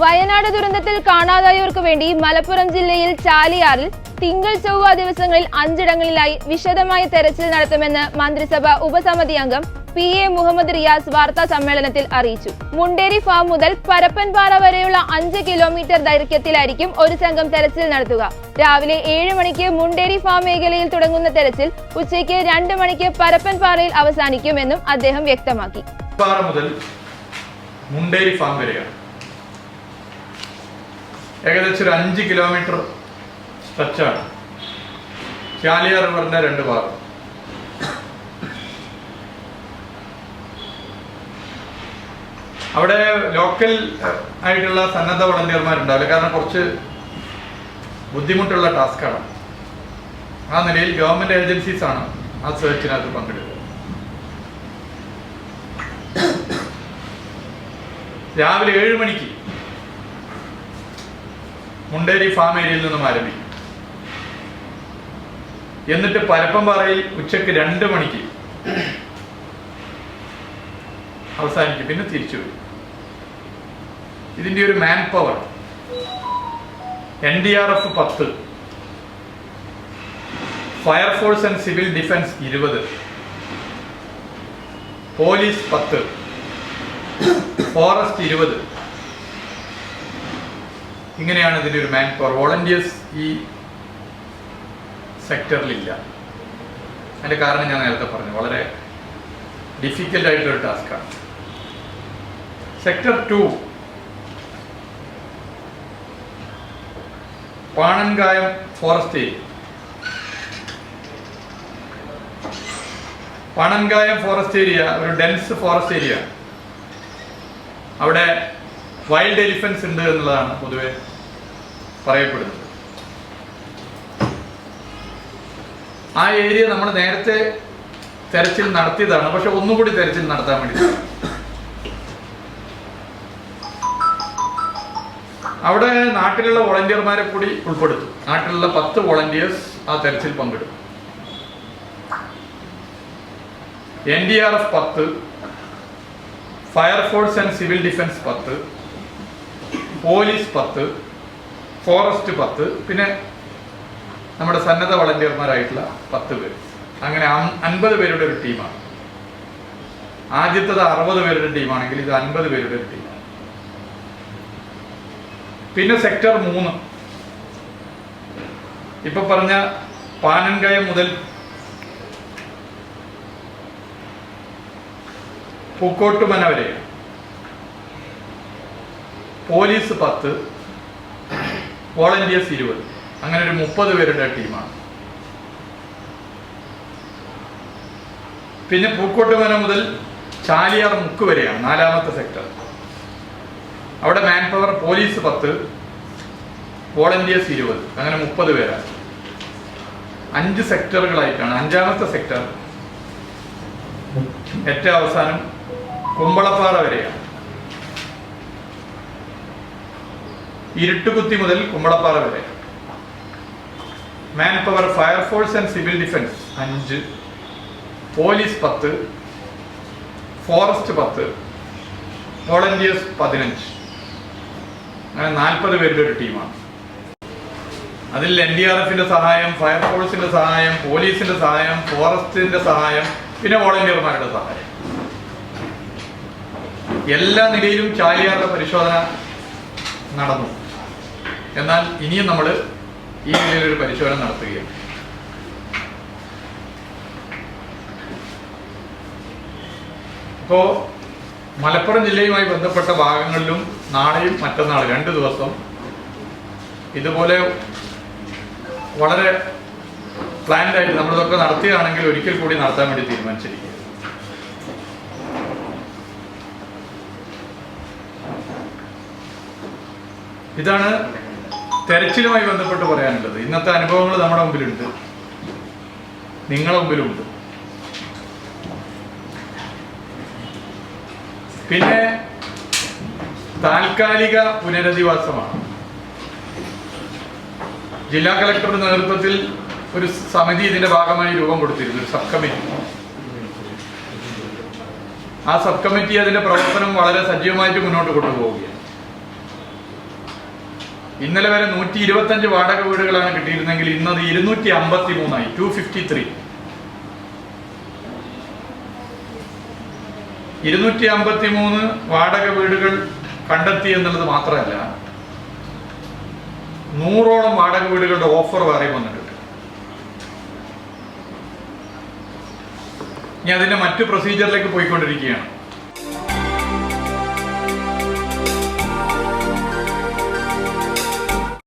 വയനാട് ദുരന്തത്തിൽ കാണാതായവർക്ക് വേണ്ടി മലപ്പുറം ജില്ലയിൽ ചാലിയാറിൽ തിങ്കൾ ചൊവ്വ ദിവസങ്ങളിൽ അഞ്ചിടങ്ങളിലായി വിശദമായ തെരച്ചിൽ നടത്തുമെന്ന് മന്ത്രിസഭ ഉപസമിതി അംഗം പി എ മുഹമ്മദ് റിയാസ് വാർത്താ സമ്മേളനത്തിൽ അറിയിച്ചു. മുണ്ടേരി ഫാം മുതൽ പരപ്പൻപാറ വരെയുള്ള അഞ്ച് കിലോമീറ്റർ ദൈർഘ്യത്തിലായിരിക്കും ഒരു സംഘം തെരച്ചിൽ നടത്തുക. രാവിലെ ഏഴ് മണിക്ക് മുണ്ടേരി ഫാം മേഖലയിൽ തുടങ്ങുന്ന തെരച്ചിൽ ഉച്ചയ്ക്ക് രണ്ട് മണിക്ക് പരപ്പൻപാറയിൽ അവസാനിക്കുമെന്നും അദ്ദേഹം വ്യക്തമാക്കി. മുണ്ടേരി ഫാം വരെയാണ്. ഏകദേശം ഒരു അഞ്ച് കിലോമീറ്റർ സ്ട്രെച്ചാണ് ചാലിയാർ റിവറിന്റെ രണ്ട് ഭാഗം. അവിടെ ലോക്കൽ ആയിട്ടുള്ള സന്നദ്ധ വളണ്ടിയർമാരുണ്ടാവില്ല കാരണം കുറച്ച് ബുദ്ധിമുട്ടുള്ള ടാസ്ക്കാണ് ആ നിലയിൽ ഗവൺമെന്റ് ഏജൻസീസ് ആണ് ആ സെർച്ചിനകത്ത് പങ്കെടുക്കുക. രാവിലെ ഏഴ് മണിക്ക് മുണ്ടേരി ഫാം ഏരിയയിൽ നിന്നും ആരംഭിക്കും. എന്നിട്ട് പരപ്പംപാറയിൽ ഉച്ചയ്ക്ക് രണ്ട് മണിക്ക് അവസാനിക്കും. പിന്നെ തിരിച്ചു വരും. ഇതിന്റെ ഒരു man power N D R F പത്ത് fire force and civil defence ഇരുപത്. പോലീസ് പത്ത്. ഫോറസ്റ്റ് ഇരുപത്. ഇങ്ങനെയാണ് ഇതിന്റെ ഒരു മാൻ പവർ വോളണ്ടിയേഴ്സ് ഈ സെക്ടറിലില്ല അതിന്റെ കാരണം ഞാൻ നേരത്തെ പറഞ്ഞു. വളരെ ഡിഫിക്കൽട്ട് ആയിട്ടുള്ള ടാസ്ക്കാണ് sector two Panankayam forest area Panankayam forest area ഒരു ഡെൻസ് ഫോറസ്റ്റ് ഏരിയ അവിടെ വൈൽഡ് എലിഫൻസ് ഉണ്ട് എന്നുള്ളതാണ് പൊതുവെ പറയപ്പെടുന്നത് ആ ഏരിയ നമ്മൾ നേരത്തെ തെരച്ചിൽ നടത്തിയതാണ്. പക്ഷെ ഒന്നുകൂടി തെരച്ചിൽ നടത്താൻ വേണ്ടി അവിടെ നാട്ടിലുള്ള വോളണ്ടിയർമാരെ കൂടി ഉൾപ്പെടുത്തും. നാട്ടിലുള്ള പത്ത് വോളണ്ടിയേഴ്സ് ആ തെരച്ചിൽ പങ്കെടുക്കും എൻ ഡി ആർ എഫ് പത്ത് fire force and civil defence പത്ത് പോലീസ് പത്ത് ഫോറസ്റ്റ് പത്ത് പിന്നെ നമ്മുടെ സന്നദ്ധ വളണ്ടിയർമാരായിട്ടുള്ള പത്ത് പേര്. അങ്ങനെ അൻപത് പേരുടെ ഒരു ടീമാണ്. ആദ്യത്തത് അറുപത് പേരുടെ ടീമാണെങ്കിൽ ഇത് അൻപത് പേരുടെ ഒരു ടീമാണ്. പിന്നെ സെക്ടർ മൂന്ന്. ഇപ്പൊ പറഞ്ഞ പാനൻകയം മുതൽ പൂക്കോട്ടുമന വരെ. പോലീസ് പത്ത് വോളണ്ടിയേഴ്സ് ഇരുപത്. അങ്ങനെ ഒരു മുപ്പത് പേരുടെ ടീമാണ്. പിന്നെ പൂക്കോട്ടുമന മുതൽ ചാലിയാർ മുക്ക് വരെയാണ് നാലാമത്തെ സെക്ടർ അവിടെ മാൻ പവർ പോലീസ് പത്ത് വോളണ്ടിയേഴ്സ് ഇരുപത്. അങ്ങനെ മുപ്പത് പേരാണ് അഞ്ച് സെക്ടറുകളായിട്ടാണ് അഞ്ചാമത്തെ സെക്ടർ ഏറ്റവും അവസാനം കുമ്പളപ്പാറ വരെയാണ്. ഇരുട്ടുകുത്തി മുതൽ കുമ്പളപ്പാറ വരെ. Man power fire force and civil defence അഞ്ച്. പോലീസ് പത്ത്. ഫോറസ്റ്റ് പത്ത്. വോളണ്ടിയേഴ്സ് പതിനഞ്ച്. അങ്ങനെ നാൽപ്പത് പേരുടെ ഒരു ടീമാണ്. അതിൽ എൻ ഡി ആർ എഫിന്റെ സഹായം ഫയർഫോഴ്സിന്റെ സഹായം പോലീസിന്റെ സഹായം ഫോറസ്റ്റിന്റെ സഹായം പിന്നെ വോളണ്ടിയർമാരുടെ സഹായം. എല്ലാ നിലയിലും ചാലിയാറുടെ പരിശോധന നടന്നു. എന്നാൽ ഇനിയും നമ്മൾ ഈ നിലയിലൊരു പരിശോധന നടത്തുകയാണ്. അപ്പോ മലപ്പുറം ജില്ലയുമായി ബന്ധപ്പെട്ട ഭാഗങ്ങളിലും നാളെയും മറ്റന്നാൾ രണ്ട് ദിവസം ഇതുപോലെ വളരെ പ്ലാൻഡായിട്ട് നമ്മളിതൊക്കെ നടത്തുകയാണെങ്കിൽ ഒരിക്കൽ കൂടി നടത്താൻ വേണ്ടി തീരുമാനിച്ചിരിക്കുക ഇതാണ് തെരച്ചിലുമായി ബന്ധപ്പെട്ട് പറയാനുള്ളത്. ഇന്നത്തെ അനുഭവങ്ങൾ നമ്മുടെ മുമ്പിലുണ്ട്. നിങ്ങളെ മുമ്പിലുണ്ട് പിന്നെ താൽക്കാലിക പുനരധിവാസമാണ്. ജില്ലാ കളക്ടറുടെ നേതൃത്വത്തിൽ ഒരു സമിതി ഇതിന്റെ ഭാഗമായി രൂപം കൊടുത്തിരുന്നു ഒരു സബ് കമ്മിറ്റി ആ സബ് കമ്മിറ്റി അതിന്റെ പ്രവർത്തനം വളരെ സജീവമായിട്ട് മുന്നോട്ട് കൊണ്ടുപോവുകയാണ്. ഇന്നലെ വരെ നൂറ്റി ഇരുപത്തഞ്ച് വാടക വീടുകളാണ് കിട്ടിയിരുന്നെങ്കിൽ ഇന്നത് ഇരുന്നൂറ്റി അമ്പത്തി മൂന്നായി ടു ഫിഫ്റ്റി ത്രീ ഇരുന്നൂറ്റി അമ്പത്തി മൂന്ന് വാടക വീടുകൾ കണ്ടെത്തി എന്നുള്ളത് മാത്രമല്ല നൂറോളം വാടക വീടുകളുടെ ഓഫർ വേറെ വന്നിട്ടുണ്ട്. ഇനി അതിന്റെ മറ്റു പ്രൊസീജിയറിലേക്ക് പോയിക്കൊണ്ടിരിക്കുകയാണ്.